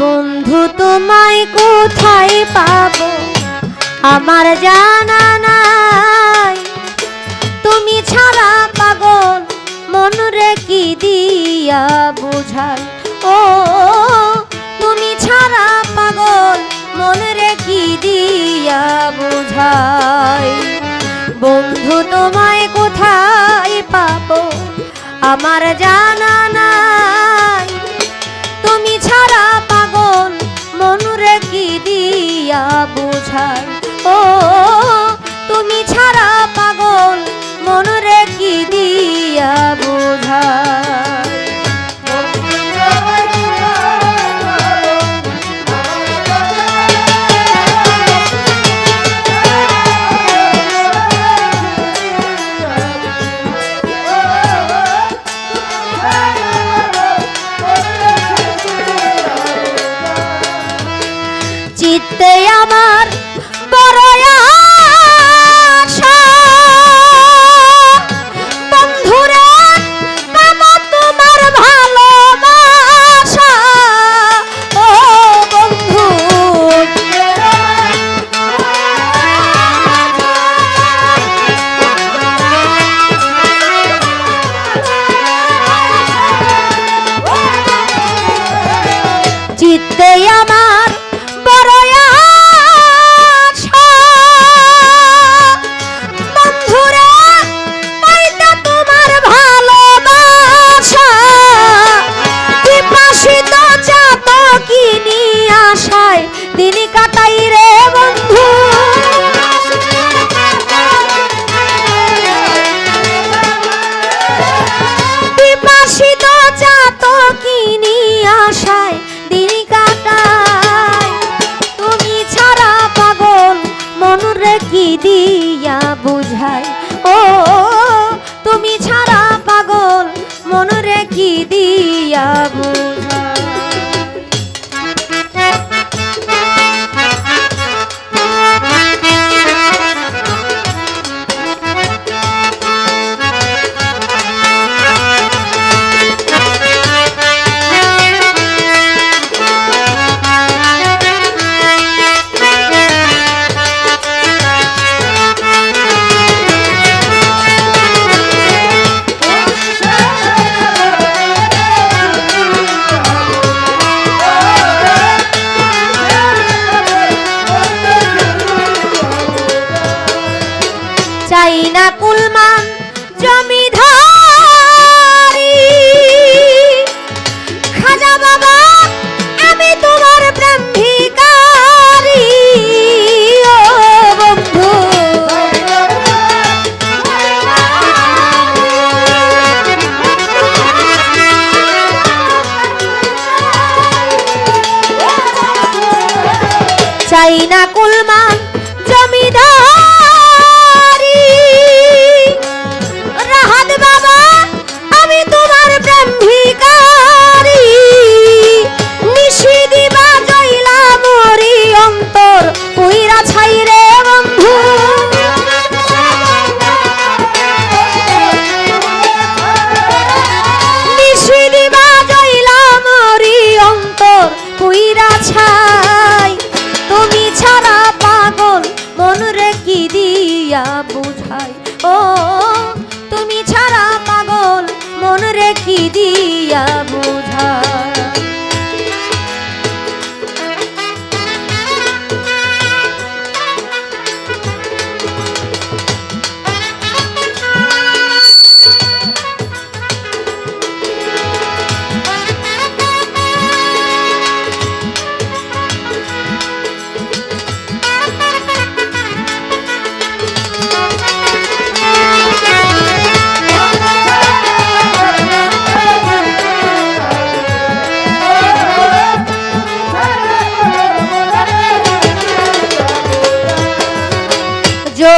বন্ধু, তোমায় কোথায় পাবো? আমার জানা নাই। তুমি ছাড়া পাগল, মন রে কি দিয়া বুঝাই। ও, তুমি ছাড়া পাগল, মন রে কি দিয়া বুঝাই। বন্ধু, তোমায় কোথায় পাবো? আমার জানা আমার বুঝাই ও তুমি ছাড়া পাগল মনুরে কি দিয়া চাই না কুলমান বুঝাই ও তুমি ছাড়া পাগল মন রেখি দিয়া বুঝাই।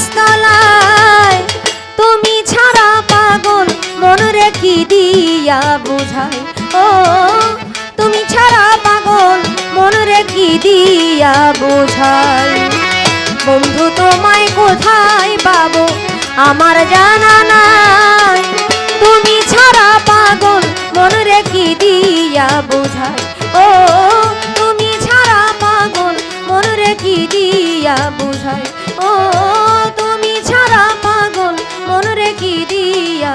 গাছতলায় তুমি ছাড়া পাগল মন রেখি দিয়া বুঝাই ও, তুমি ছাড়া পাগল মন রেখি দিয়া বুঝাই বন্ধু, তোমায় কোথায় পাবো? আমার জানা নাই। তুমি ছাড়া পাগল মন রেখি দিয়া বুঝাই ও মন রেখি দিয়া বুঝাই ও তুমি ছাড়া পাগল মন রেখি দিয়া